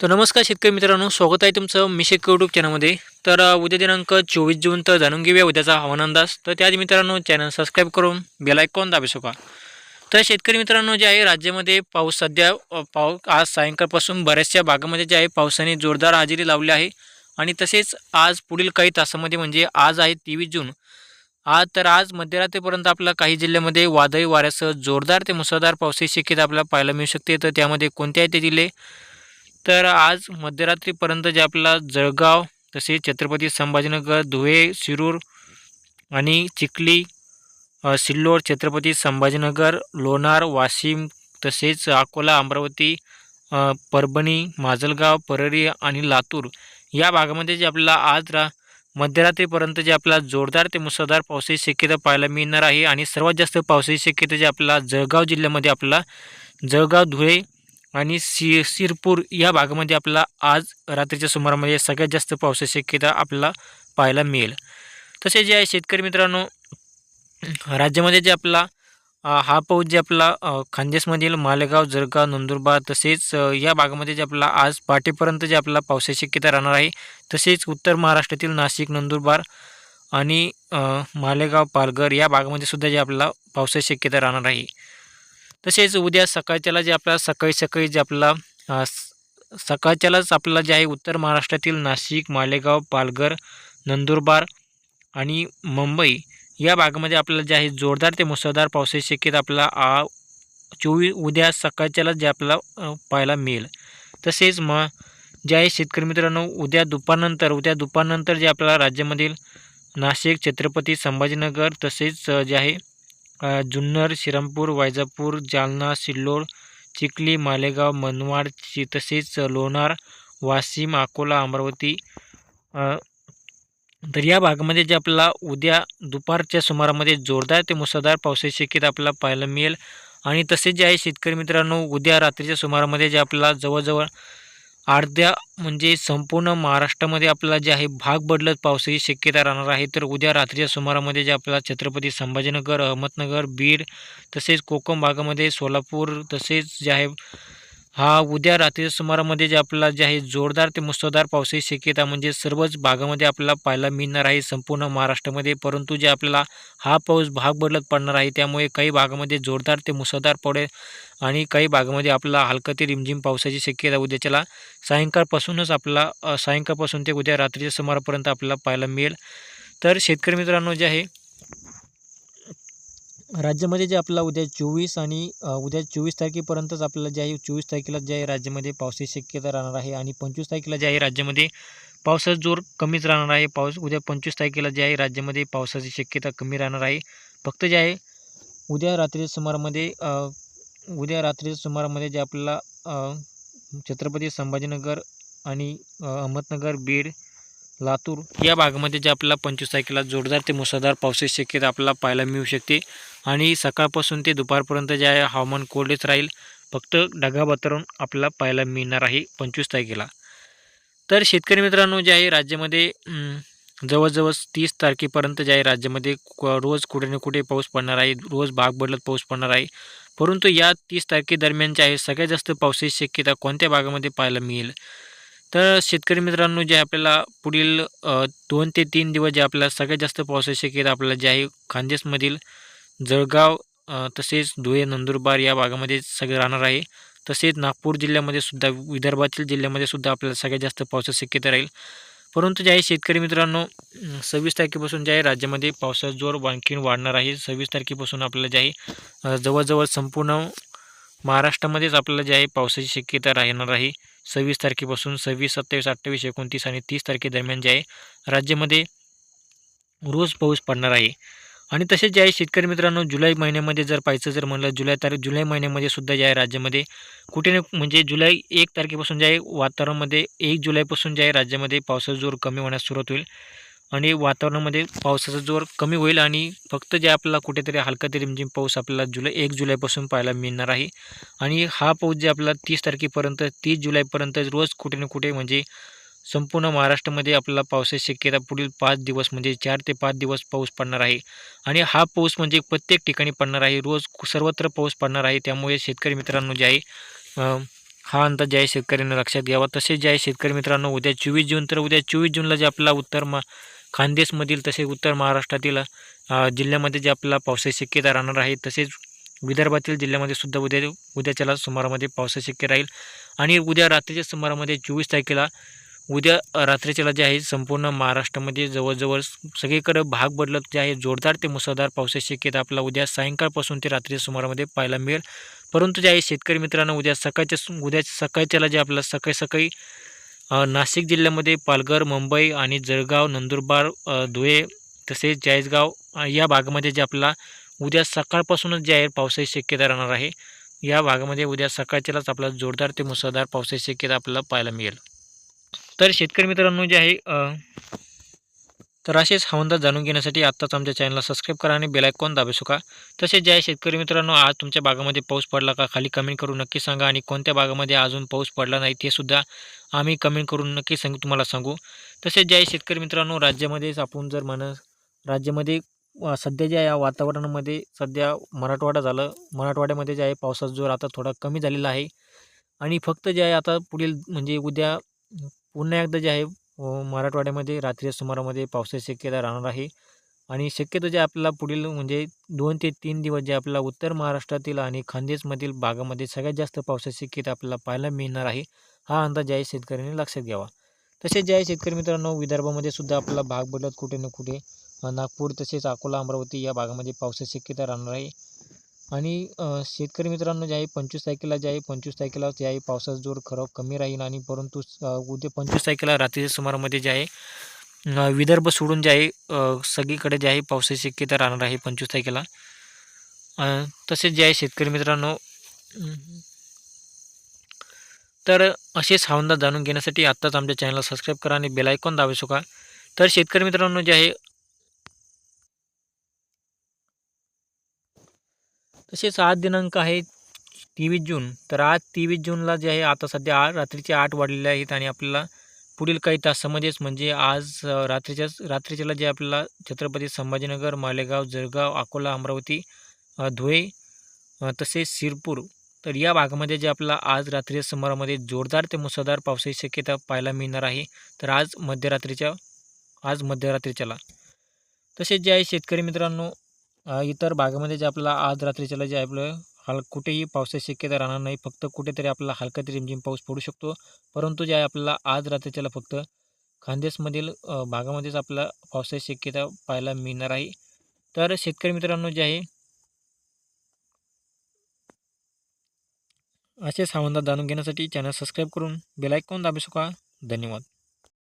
तर नमस्कार शेतकरी मित्रांनो स्वागत आहे तुमचं मिशेक यूट्यूब चॅनलमध्ये तर उद्या दिनांक चोवीस जून तर जाणून घेऊया उद्याचा हवामान अंदाज. तर त्याआधी मित्रांनो चॅनल सबस्क्राईब करून बेल आयकॉन दाबू शका तर शेतकरी मित्रांनो जे आहे राज्यामध्ये पाऊस सध्या पाऊ आज सायंकाळपासून बऱ्याचशा भागामध्ये जे आहे पावसाने जोरदार हजेरी लावली आहे. आणि तसेच आज पुढील काही तासामध्ये म्हणजे आज आहे तेवीस जून. आज तर आज मध्यरात्रीपर्यंत आपल्या काही जिल्ह्यामध्ये वादळी वाऱ्यासह जोरदार ते मुसळधार पावसाची शक्यता आपल्याला पाहायला मिळू शकते. तर त्यामध्ये कोणते आहे ते जिल्हे तर आज मध्यरात्रीपर्यंत जे आपला जळगाव तसेच छत्रपती संभाजीनगर धुळे शिरूर आणि चिखली सिल्लोड छत्रपती संभाजीनगर लोणार वाशिम तसेच अकोला अमरावती परभणी माजलगाव परळी आणि लातूर या भागामध्ये जे आपल्याला आज रा मध्यरात्रीपर्यंत जे आपल्याला जोरदार ते मुसळधार पावसाची शक्यता पाहायला मिळणार आहे आणि सर्वात जास्त पावसाची शक्यता जे आपल्याला जळगाव जिल्ह्यामध्ये आपल्याला जळगाव धुळे आणि सि सिरपूर या भागामध्ये आपल्याला आज रात्रीच्या सुमारामध्ये सगळ्यात जास्त पावसाची शक्यता आपल्याला पाहायला मिळेल. तसे जे आहे शेतकरी मित्रांनो राज्यामध्ये जे आपला हा पाऊस जे आपला खांदेसमधील खानदेशमधील मालेगाव जळगाव नंदुरबार तसेच या भागामध्ये जे आपला आज पहाटेपर्यंत जे आपला पावसाची शक्यता राहणार आहे तसेच उत्तर महाराष्ट्रातील नाशिक नंदुरबार आणि मालेगाव पालघर या भागामध्ये सुद्धा जे आपला पावसाची शक्यता राहणार आहे. तसेच उद्या सकाळच्याला जे आपल्याला सकाळी सकाळी जे आपला स- सकाळच्यालाच आपल्याला जे आहे उत्तर महाराष्ट्रातील नाशिक मालेगाव पालघर नंदुरबार आणि मुंबई या भागामध्ये आपल्याला जे आहे जोरदार ते मुसळधार पावसाची शक्यता आपल्याला आ चोवीस उद्या सकाळच्याला जे आपल्याला पाहायला मिळेल. तसेच म जे आहे शेतकरी मित्रांनो उद्या दुपारनंतर उद्या दुपारनंतर जे आपल्याला राज्यामधील नाशिक छत्रपती संभाजीनगर तसेच जे आहे जुन्नर श्रीरामपूर वैजापूर जालना सिल्लोड चिखली मालेगाव मनमाड चि तसेच लोणार वाशिम अकोला अमरावती तर या भागामध्ये जे आपल्याला उद्या दुपारच्या सुमारामध्ये जोरदार ते मुसळधार पावसाची शक्यता आपल्याला पाहायला मिळेल. आणि तसेच जे आहे शेतकरी मित्रांनो उद्या रात्रीच्या सुमारामध्ये जे आपल्याला जवळजवळ अर्ध्या म्हणजे संपूर्ण महाराष्ट्रामध्ये आपल्याला जे आहे भाग बदलत पावसाची शक्यता राहणार आहे. तर उद्या रात्रीच्या सुमारामध्ये जे आपल्याला छत्रपती संभाजीनगर अहमदनगर बीड तसेच कोकण भागामध्ये सोलापूर तसेच जे आहे हा उद्या रात्रीच्या सुमारामध्ये जे आपल्याला जे आहे जोरदार ते मुसळधार पावसाची शक्यता म्हणजे सर्वच भागामध्ये आपल्याला पाहायला मिळणार आहे संपूर्ण महाराष्ट्रामध्ये. परंतु जे आपल्याला हा पाऊस भाग बदलत पडणार आहे त्यामुळे काही भागामध्ये जोरदार ते मुसळधार पडेल आणि काही भागामध्ये आपला हलका ते रिमझिम पावसाची शक्यता उद्याच्याला सायंकाळपासूनच आपला सायंकाळपासून ते उद्या रात्रीच्या सुमारापर्यंत आपल्याला पाहायला मिळेल. तर शेतकरी मित्रांनो जे आहे राज्यामध्ये जे आपला उद्या चोवीस आणि उद्या चोवीस तारखेपर्यंतच आपल्याला जे आहे चोवीस तारखेला जे आहे राज्यामध्ये पावसाची शक्यता राहणार आहे आणि पंचवीस तारखेला जे आहे राज्यामध्ये पावसाचा जोर कमीच राहणार आहे. पाऊस उद्या पंचवीस तारखेला जे आहे राज्यामध्ये पावसाची शक्यता कमी राहणार आहे. फक्त जे आहे उद्या रात्रीच्या सुमारामध्ये उद्या रात्रीच्या सुमारामध्ये जे आपल्याला छत्रपती संभाजीनगर आणि अहमदनगर बीड लातूर या भागामध्ये जे आपल्याला पंचवीस तारखेला जोरदार ते मुसळधार पावसाची शक्यता आपल्याला पाहायला मिळू शकते. आणि सकाळपासून ते दुपारपर्यंत जे आहे हवामान कोरडेच राहील. फक्त ढगा वातावरण आपल्याला पाहायला मिळणार आहे पंचवीस तारखेला तर शेतकरी मित्रांनो जे आहे राज्यामध्ये जवळजवळ तीस तारखेपर्यंत जे आहे राज्यामध्ये क- रोज कुठे ना कुठे पाऊस पडणार आहे. रोज भाग बदलत पाऊस पडणार आहे. परंतु या तीस तारखेदरम्यान जे आहे सगळ्यात जास्त पावसाची शक्यता कोणत्या भागामध्ये पाहायला मिळेल? तर शेतकरी मित्रांनो जे आपल्याला पुढील दोन ते तीन दिवस जे आपल्याला सगळ्यात जास्त पावसाची शक्यता आपल्याला जे आहे खानदेशमधील जळगाव तसेच धुळे नंदुरबार या भागामध्ये सगळं राहणार आहे. तसेच नागपूर जिल्ह्यामध्ये सुद्धा विदर्भातील जिल्ह्यामध्ये सुद्धा आपल्याला सगळ्यात जास्त पावसाची शक्यता राहील. परंतु जे आहे शेतकरी मित्रांनो सव्वीस तारखेपासून जे आहे राज्यामध्ये पावसाचा जोर आणखीन वाढणार आहे. सव्वीस तारखेपासून आपल्याला जे आहे जवळजवळ संपूर्ण महाराष्ट्रामध्येच आपल्याला जे आहे पावसाची शक्यता राहणार आहे. सव्वीस तारखेपासून सव्वीस सत्तावीस अठ्ठावीस एकोणतीस आणि तीस तारखेदरम्यान जे आहे राज्यामध्ये रोज पाऊस पडणार आहे. आणि तसेच जे आहे शेतकरी मित्रांनो जुलै महिन्यामध्ये जर पाहायचं जर म्हणलं जुलै तारीख जुलै महिन्यामध्ये सुद्धा जे आहे राज्यामध्ये कुठे ना म्हणजे जुलै एक तारखेपासून जे आहे वातावरणामध्ये एक जुलैपासून जे आहे राज्यामध्ये पावसाचा जोर कमी होण्यास सुरुवात होईल. आणि वातावरणामध्ये पावसाचा जोर कमी होईल आणि फक्त जे आपल्याला कुठेतरी हलका तरी रिमझिम पाऊस आपल्याला जुलै एक जुलैपासून पाहायला मिळणार आहे. आणि हा पाऊस जे आपल्याला तीस तारखेपर्यंत तीस जुलैपर्यंत रोज कुठे ना कुठे म्हणजे संपूर्ण महाराष्ट्रामध्ये आपल्याला पावसाची शक्यता पुढील पाच दिवस म्हणजे चार ते पाच दिवस पाऊस पडणार आहे. आणि हा पाऊस म्हणजे प्रत्येक ठिकाणी पडणार आहे. रोज सर्वत्र पाऊस पडणार आहे. त्यामुळे शेतकरी मित्रांनो जे आहे हा अंदाज जे आहे शेतकऱ्यांना लक्षात घ्यावा. तसेच जे आहे शेतकरी मित्रांनो उद्या चोवीस जून तर उद्या चोवीस जूनला जे आपला उत्तर मा खानदेशमधील तसेच उत्तर महाराष्ट्रातील जिल्ह्यामध्ये जे आपला पावसाची शक्यता राहणार आहे तसेच विदर्भातील जिल्ह्यामध्ये सुद्धा उद्या उद्याच्याला सुमारामध्ये पावसाची शक्य राहील. आणि उद्या रात्रीच्या सुमारामध्ये चोवीस तारखेला उद्या रात्रीच्याला जे आहे संपूर्ण महाराष्ट्रामध्ये जवळजवळ सगळीकडे भाग बदलत जे आहे जोरदार ते मुसळधार पावसाची शक्यता आपला उद्या सायंकाळपासून ते रात्री सुमारामध्ये पाहायला मिळेल. परंतु जे आहे शेतकरी मित्रांनो उद्या सकाळच्या उद्या सकाळच्याला जे आपल्याला सकाळी सकाळी नाशिक जिल्ह्यामध्ये पालघर मुंबई आणि जळगाव नंदुरबार धुळे तसेच चाळीसगाव या भागामध्ये जे आपला उद्या सकाळपासूनच जे आहे पावसाची शक्यता राहणार आहे. या भागामध्ये उद्या सकाळच्यालाच आपला जोरदार ते मुसळधार पावसाची शक्यता आपल्याला पाहायला मिळेल. तर शेतकरी मित्रांनो जे आहे तर असेच हवामान जाणून घेण्यासाठी आत्ताच आमच्या चॅनलला सबस्क्राईब करा आणि बेलायकॉन दाबू शका तसेच जे आहे शेतकरी मित्रांनो आज तुमच्या भागामध्ये पाऊस पडला का खाली कमेंट करून नक्की सांगा आणि कोणत्या भागामध्ये अजून पाऊस पडला नाही ते सुद्धा आम्ही कमेंट करून नक्की सांगू तुम्हाला सांगू. तसेच जे आहे शेतकरी मित्रांनो राज्यामध्येच आपण जर म्हण राज्यामध्ये सध्या जे आहे या वातावरणामध्ये सध्या मराठवाडा झालं मराठवाड्यामध्ये जे आहे पावसाचा जोर आता थोडा कमी झालेला आहे. आणि फक्त जे आहे आता पुढील म्हणजे उद्या पुन्हा एकदा जे आहे मराठवाड्यामध्ये रात्री सुमारामध्ये पावसाची शक्यता राहणार आहे. आणि शक्यतो जे आपल्याला पुढील म्हणजे दोन ते तीन दिवस जे आपल्याला उत्तर महाराष्ट्रातील आणि खानदेशमधील भागामध्ये सगळ्यात जास्त पावसाची शक्यता आपल्याला पाहायला मिळणार आहे हा अंदाज जे आहे शेतकऱ्यांनी लक्षात घ्यावा. तसेच जे आहे शेतकरी मित्रांनो विदर्भामध्ये सुद्धा आपला भाग बदलत कुठे ना कुठे नागपूर तसेच अकोला अमरावती या भागामध्ये पावसाची शक्यता राहणार आहे. आणि शेतकरी मित्रांनो जे आहे पंचवीस तारखेला जे आहे पंचवीस तारखेला जे आहे पावसाचा जोर खरं कमी राहील आणि परंतु उद्या पंचवीस तारखेला रात्रीच्या सुमारामध्ये जे आहे विदर्भ सोडून जे आहे सगळीकडे जे आहे पावसाची शक्यता राहणार आहे पंचवीस तारखेला तसेच जे आहे शेतकरी मित्रांनो तर असेच हवामान जाणून घेण्यासाठी आत्ताच आमच्या चॅनलला सबस्क्राईब करा आणि बेलायकॉन दाबू शका तर शेतकरी मित्रांनो जे आहे तसेच आज दिनांक आहे तेवीस जून. तर आज तेवीस जूनला जे आहे आता सध्या आ रात्रीचे आठ वाढलेले आहेत आणि आपल्याला पुढील काही तासामध्येच म्हणजे आज रात्रीच्याच रात्रीच्याला जे आपल्याला छत्रपती संभाजीनगर मालेगाव जळगाव अकोला अमरावती धुळे तसेच शिरपूर तर या भागामध्ये जे आपला आज रात्री समारामध्ये जोरदार ते मुसळधार पावसाची शक्यता पाहायला मिळणार आहे. तर आज मध्यरात्रीच्या आज मध्यरात्रीच्याला. तसेच जे आहे शेतकरी मित्रांनो इतर भागामध्ये जे आपल्याला आज रात्रीच्याला जे आहे आपलं हल कुठेही पावसाची शक्यता राहणार नाही. फक्त कुठेतरी आपला हलका तरी रिमझिम पाऊस पडू शकतो. परंतु जे आहे आपल्याला आज रात्रीच्याला फक्त खानदेशमधील भागामध्येच आपला पावसाची शक्यता पाहायला मिळणार आहे. तर शेतकरी मित्रांनो जे आहे असेच हवामान जाणून घेण्यासाठी चॅनल सबस्क्राईब करून बेलायकॉन दाबू शका धन्यवाद.